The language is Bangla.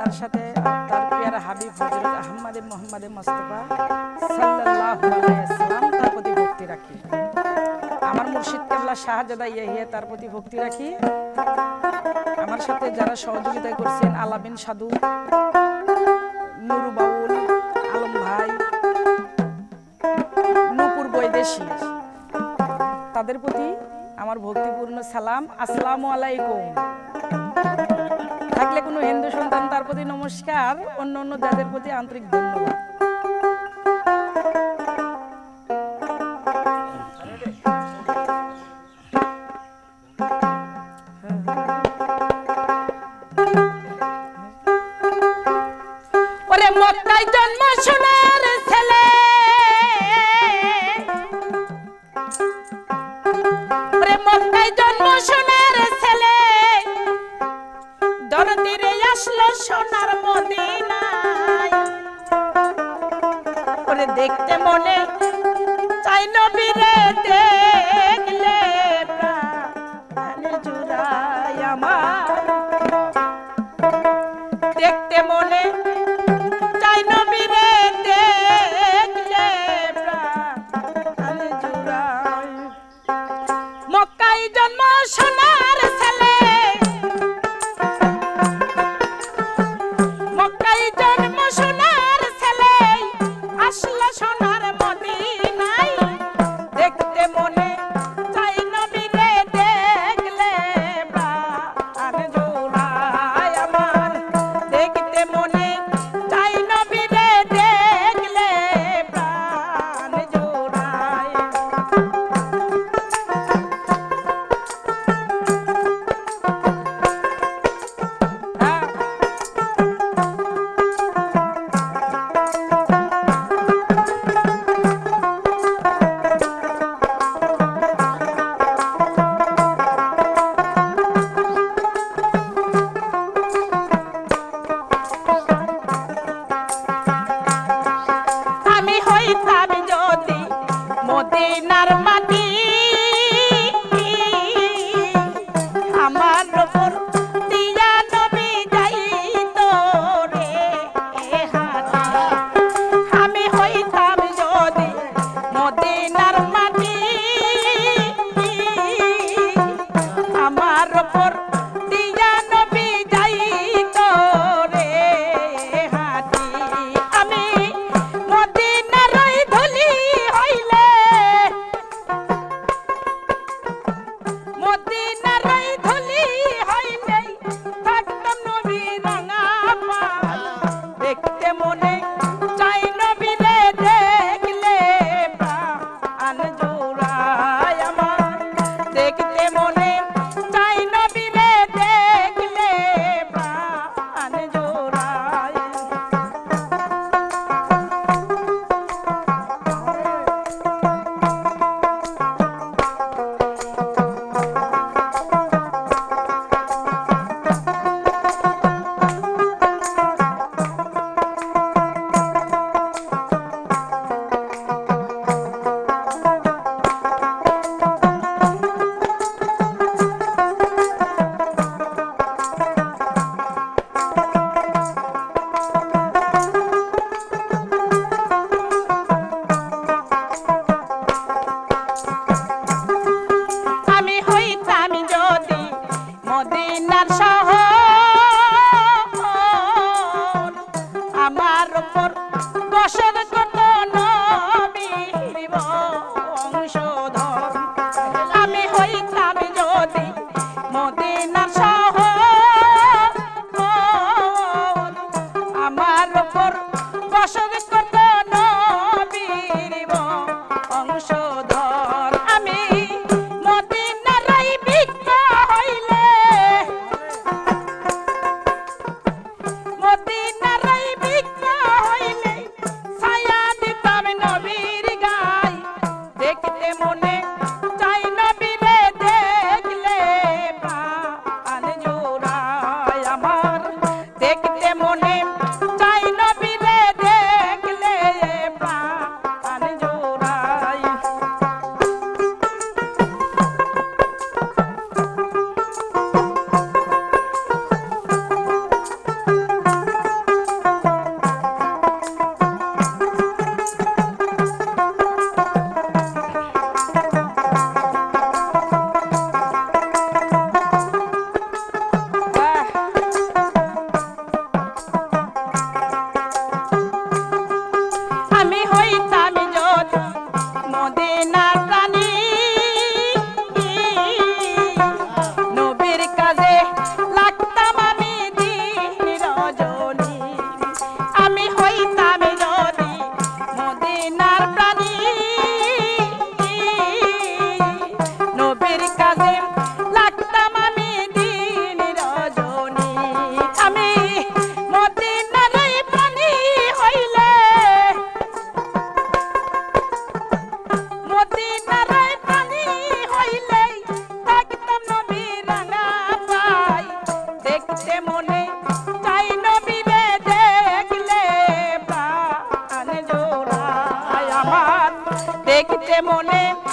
তার সাথে তার পেয়ারা হাবিব, হজরত আহমদে মোহাম্মদে মোস্তফা আলাইহি তার প্রতি ভক্তি রাখি। আমার মুর্শিদ কেবলা শাহজাদা ইয়াহিয়া তার প্রতি ভক্তি রাখি। আমার সাথে যারা সহযোগিতা করছেন আলাবিন সাধু, নুরু বাউল, আলম ভাই, নূপুর বৈদেশী, তাদের প্রতি আমার ভক্তিপূর্ণ সালাম। আসসালামু আলাইকুম। থাকলে কোনো হিন্দু প্রতি নমস্কার অন্য অন্য যাদের প্রতি আন্তরিক ধন্যবাদ। মক্কায় জন্ম সোনার দেখতে মনে চাই নবীরে দে। মোদিনার মাটি take it. I'm all. morning